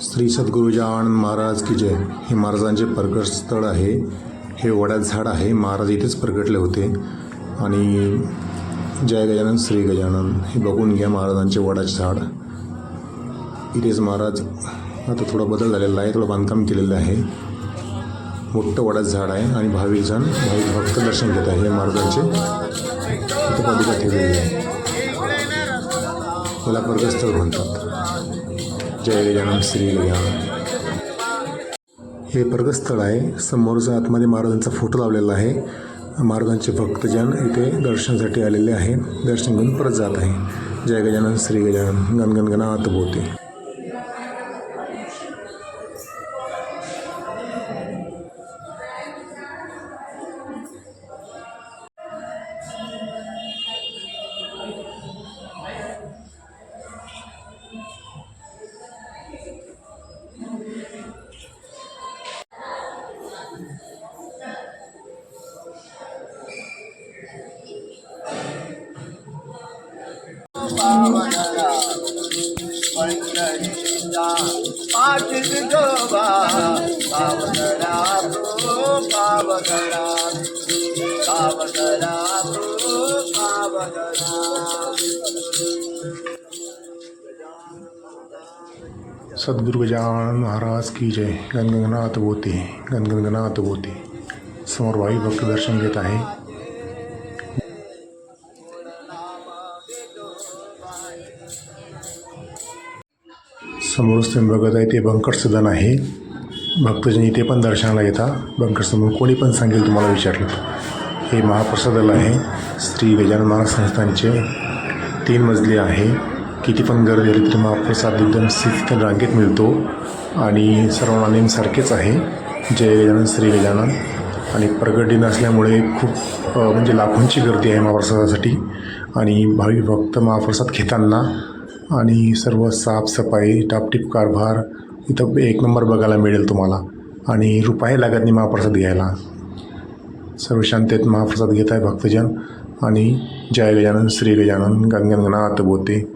श्री सद्गुरुजी आनंद महाराज की जय. हे महाराजांचे प्रकटस्थळ आहे. हे वड्यात झाड आहे. महाराज इथेच प्रगटले होते. आणि जय गजानन श्री गजानन हे बघून घ्या महाराजांचे वडाचे झाड. इथेच महाराज आता थोडा बदल झालेला आहे. थोडं बांधकाम केलेलं आहे. मोठं वडाचं झाड आहे आणि भाविक जण भाविक भक्त दर्शन घेत आहे हे महाराजांचे. इथं पालिका ठेवलेली आहे. त्याला प्रगतस्थळ म्हणतात. जय गजानन श्री गजानन हे प्रगस्थळ आहे. समोरचा आतमध्ये महाराजांचा फोटो लावलेला आहे. महाराजांचे भक्तजन इथे दर्शनासाठी आलेले आहे. दर्शन घेऊन परत जात आहे. जय गजानन श्री गजानन. गणगण बोते सद्गुरु गजानन महाराज की जय। गणगणगणात बोते गणगणगणात बोते समोर भाई भक्त दर्शन घेत आहे समोरच तुम्ही बघत आहे ते बंकट सदन आहे. भक्तजन इथे पण दर्शनाला येतात. बंकट सदन कोणी पण सांगेल तुम्हाला विचारलं हे महाप्रसादाला आहे. श्री गजानन महाराज संस्थानचे तीन मजली आहे. किती पण गर्दी आली तरी महाप्रसाद एकदम सिद्ध रांगेत मिळतो. आणि सर्वांना नेमसारखेच आहे. जय गजानन श्री गजानन. आणि प्रगट दिन असल्यामुळे खूप म्हणजे लाखोंची गर्दी आहे महाप्रसादासाठी. आणि भाविक भक्त महाप्रसाद घेताना आणि सर्व साफसफाई टापटीप कारभार इथं एक नंबर बघायला मिळेल तुम्हाला. आणि रुपाही लागत नाही महाप्रसाद घ्यायला. सर्व शांतेत महाप्रसाद घेत आहे भक्तजन. आणि जय गजानन श्री गजानन गंगनगनाथ बोते.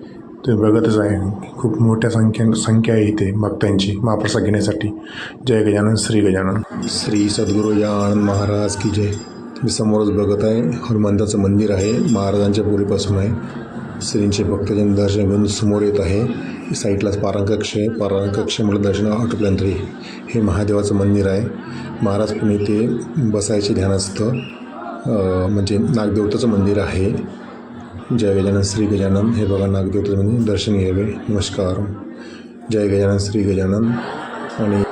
ते बघतच आहे खूप मोठ्या संख्ये संख्या आहे इथे भक्तांची महाप्रसाद घेण्यासाठी. जय गजानन श्री गजानन. श्री सद्गुरू आनंद महाराज की जय. मी समोरच बघत आहे. हनुमंताचं मंदिर आहे. महाराजांच्या पूर्वीपासून आहे. श्रींचे भक्तजन दर्शन घेऊन समोर येत आहे. साईडलाच पारांकक्ष आहे. पारांकक्षमुळे दर्शन आटोपल्यानंतर हे महादेवाचं मंदिर आहे. महाराज पण इथे बसायचे ध्यान असतं म्हणजे नागदेवताचं मंदिर आहे. जय गजानन श्री गजानन. हे बघा नागदेवताचं मंदिर. दर्शन घ्यावे. नमस्कार. जय गजानन श्री गजानन. आणि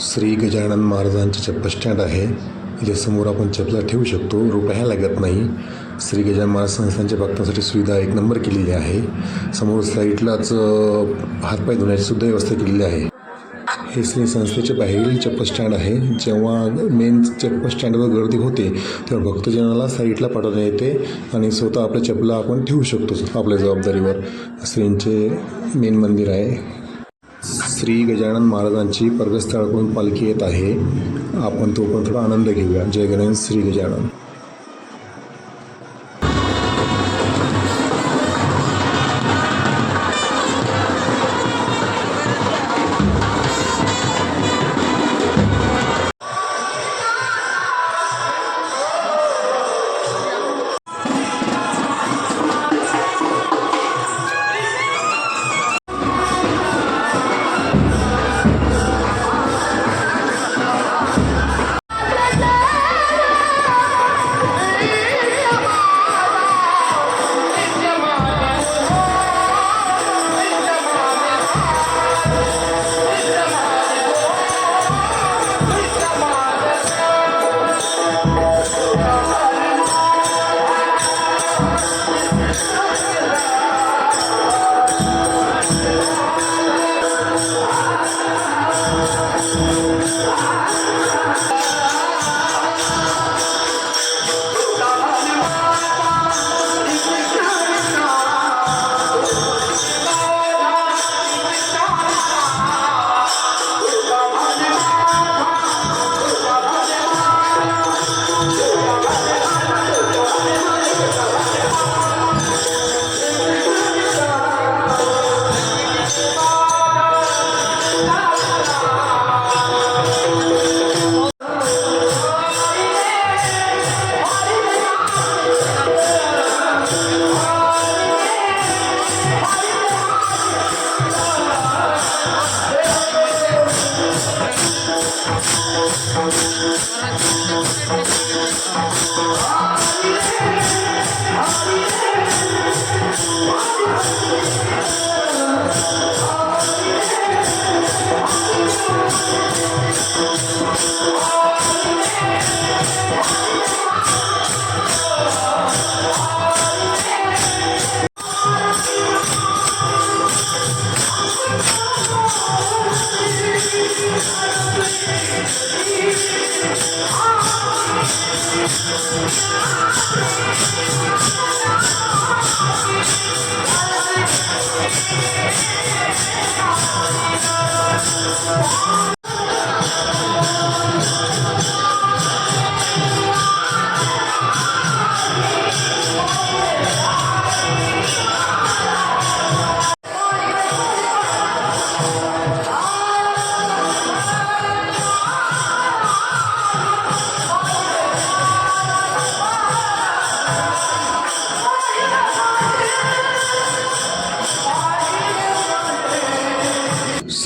श्री गजानन महाराजांचे चप्पल स्टँड आहे इथे समोर आपण चपला ठेवू शकतो. रुपया लागत नाही. श्री गजानन महाराज संस्थांच्या भक्तांसाठी सुविधा एक नंबर केलेली आहे. समोर साईडलाच हातपाय धुण्याची सुद्धा व्यवस्था केलेली आहे. हे श्री संस्थेचे बाहेरील चप्पल स्टँड आहे. जेव्हा मेन चप्पल स्टँडवर गर्दी होते तेव्हा भक्तजनाला साईडला पाठवण्यात येते आणि स्वतः आपल्या चपला आपण ठेवू शकतो आपल्या जबाबदारीवर. श्रींचे मेन मंदिर आहे. श्री गजानन महाराजांची प्रगतस्थळाकडून पालखी येत आहे. आपण तो पण थोडा आनंद घेऊया. जय गणेश श्री गजानन.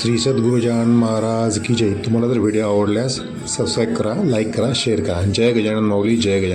श्री सद्गुरुजान महाराज की जय. तुम्हाला जर व्हिडिओ आवडल्यास सबस्क्राईब करा लाईक करा शेअर करा. जय गजानन माऊली जय गजानन.